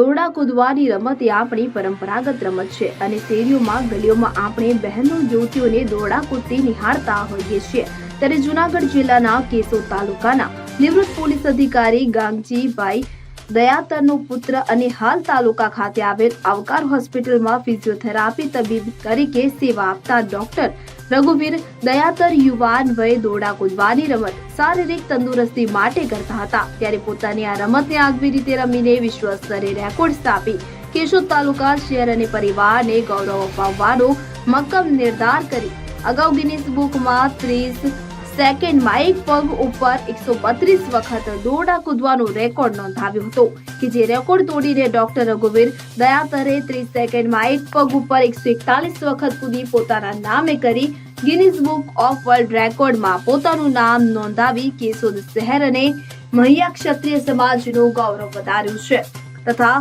દોરડા કૂદવાની રમત એ આપણી પરંપરાગત રમત છે અને શેરીઓમાં, ગલીઓમાં આપણે બહેનો, યુવતીઓને દોરડા કૂદતી નિહાળતા હોઈએ છીએ. ત્યારે જુનાગઢ જિલ્લાના કેશોદ તાલુકાના નિવૃત્ત પોલીસ અધિકારી ગાંગજીભાઈ દયાતરનો પુત્ર અને હાલ તાલુકા ખાતે આવેલ આવકાર હોસ્પિટલમાં ફિઝિયોથેરાપી તબીબ તરીકે સેવા આપતા ડોક્ટર રઘુવીર દયાતર યુવાન વય દોડા કૂદવાની રમત, શારીરિક તંદુરસ્તી માટે કરતા હતા. ત્યારે પોતાની આ રમતને આગવી રીતે રમીને વિશ્વ સ્તરે રેકોર્ડ સ્થાપી. કેશોદ તાલુકા શહેર અને પરિવારને ગૌરવ અપાવવાનો મક્કમ નિર્ધાર કરી. અગાઉ ગિનિસ બુકમાં ત્રીસ સેકન્ડમાં એક પગ ઉપર એકસો બત્રીસ વખત દોરડા કૂદવાનો રેકોર્ડ નોંધાવ્યો હતો કે જે રેકોર્ડ તોડીને ડોક્ટર રઘુવીર દયાતરે ત્રીસ સેકન્ડમાં એક પગ ઉપર એકસો એકતાલીસ વખત કૂદી પોતાના નામે કરી ગિનિસ બુક ઓફ વર્લ્ડ રેકોર્ડમાં પોતાનું નામ નોંધાવી કેશોદ શહેર અને મહિયા ક્ષત્રિય સમાજનું ગૌરવ વધાર્યું છે તથા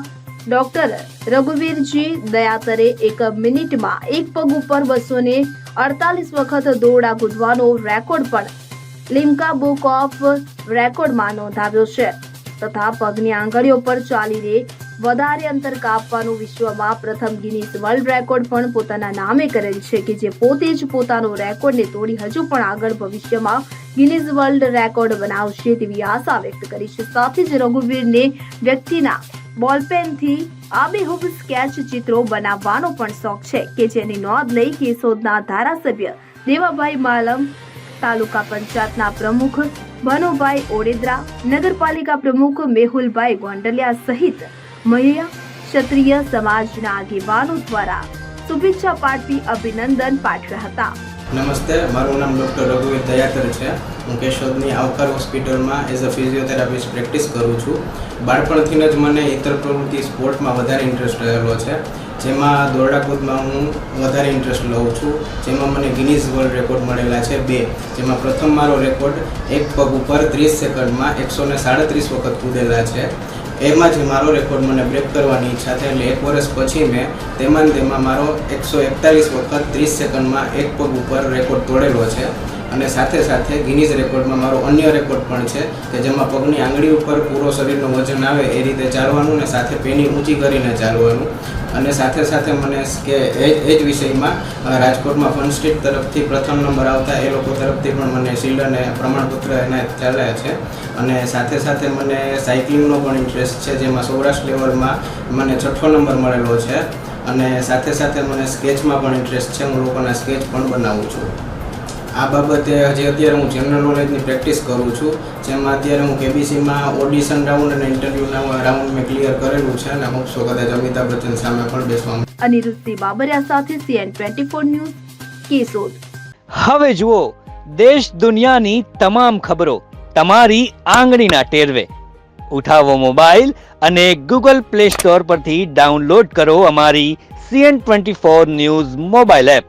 ડોક્ટર રઘુવીરજી દયાતરે એક મિનિટમાં એક પગ ઉપર બસો ને અડતાલીસ વખત દોરડા કૂદવાનો રેકોર્ડ પણ લિમ્કા બુક ઓફ રેકોર્ડમાં નોંધાવ્યો છે તથા પગની આંગળીઓ પર ચાલીને વધારે અંતર કાપવાનું વિશ્વમાં પ્રથમ ગિનિસ વર્લ્ડ રેકોર્ડ પણ પોતાના નામે કરેલ છે કે જે પોતે જ પોતાનો રેકોર્ડને તોડી હજુ પણ આગળ ભવિષ્યમાં ગિનિસ વર્લ્ડ રેકોર્ડ બનાવશે તેવી આશા વ્યક્ત કરી છે. સાથે જ રઘુવીરને વ્યક્તિના બોલપેનથી આબેહૂબ સ્કેચ ચિત્રો બનાવવાનો પણ શોખ છે કે જેની નોંધ લઈ કેશોદના ધારાસભ્ય દેવાભાઈ માલમ, તાલુકા પંચાયતના પ્રમુખ ભનુભાઈ ઓડેદરા, નગરપાલિકા પ્રમુખ મેહુલભાઈ ગોંડલિયા સહિત મહિલા ક્ષત્રિય સમાજના આગેવાનો દ્વારા શુભેચ્છા પાઠવી અભિનંદન પાઠવ્યા હતા. નમસ્તે, મારું નામ ડૉક્ટર રઘુવીર દયાકર છે. હું કેશોદની આવકાર હોસ્પિટલમાં એઝ અ ફિઝિયોથેરાપિસ્ટ પ્રેક્ટિસ કરું છું. બાળપણથી જ મને ઇતર પ્રવૃત્તિ સ્પોર્ટમાં વધારે ઇન્ટરેસ્ટ રહેલો છે. જેમાં દોરડાકૂદમાં હું વધારે ઇન્ટરેસ્ટ લઉં છું. જેમાં મને ગિનીઝ વર્લ્ડ રેકોર્ડ મળેલા છે બે. જેમાં પ્રથમ મારો રેકોર્ડ એક પગ ઉપર ત્રીસ સેકન્ડમાં એકસો ને સાડત્રીસ વખત કૂદેલા છે. એમાંથી મારો રેકોર્ડ મને બ્રેક કરવાની ઈચ્છા થઈ એટલે એક વર્ષ પછી મેં તેમાં તેમાં મારો એકસો એકતાલીસ વખત ત્રીસ સેકન્ડમાં એક પગ ઉપર રેકોર્ડ તોડેલો છે. અને સાથે સાથે ગિનીઝ રેકોર્ડમાં મારો અન્ય રેકોર્ડ પણ છે, કે જેમાં પગની આંગળી ઉપર પૂરો શરીરનું વજન આવે એ રીતે ચાલવાનું અને સાથે પેની ઊંચી કરીને ચાલવાનું. અને સાથે સાથે મને કે એ જ વિષયમાં રાજકોટમાં ફન સ્ટ્રીટ તરફથી પ્રથમ નંબર આવતા એ લોકો તરફથી પણ મને શિલ્ડ અને પ્રમાણપત્ર એનાયત ચાલ્યા છે. અને સાથે સાથે મને સાયકલિંગનો પણ ઇન્ટરેસ્ટ છે, જેમાં સૌરાષ્ટ્ર લેવલમાં મને છઠ્ઠો નંબર મળેલો છે. અને સાથે સાથે મને સ્કેચમાં પણ ઇન્ટરેસ્ટ છે, હું લોકોના સ્કેચ પણ બનાવું છું. આ બાબતે હજી અત્યારે હું જનરલ નોલેજની પ્રેક્ટિસ કરું છું. જેમાં અત્યારે હું કેબીસીમાં ઓડિશન રાઉન્ડ અને ઇન્ટરવ્યૂના રાઉન્ડ મેં ક્લિયર કરેલું છે અને હું સો કદાચ અમિતાભ બચ્ચન સામે પણ બેસવા અનિરુદ્ધ બાબરિયા સાથે CN twenty four news Keshod હવે જુઓ દેશ દુનિયાની તમામ ખબરો તમારી આંગળીના ટેરવે. ઉઠાવો મોબાઈલ અને ગૂગલ પ્લે સ્ટોર પરથી ડાઉનલોડ કરો અમારી CN twenty four news mobile app.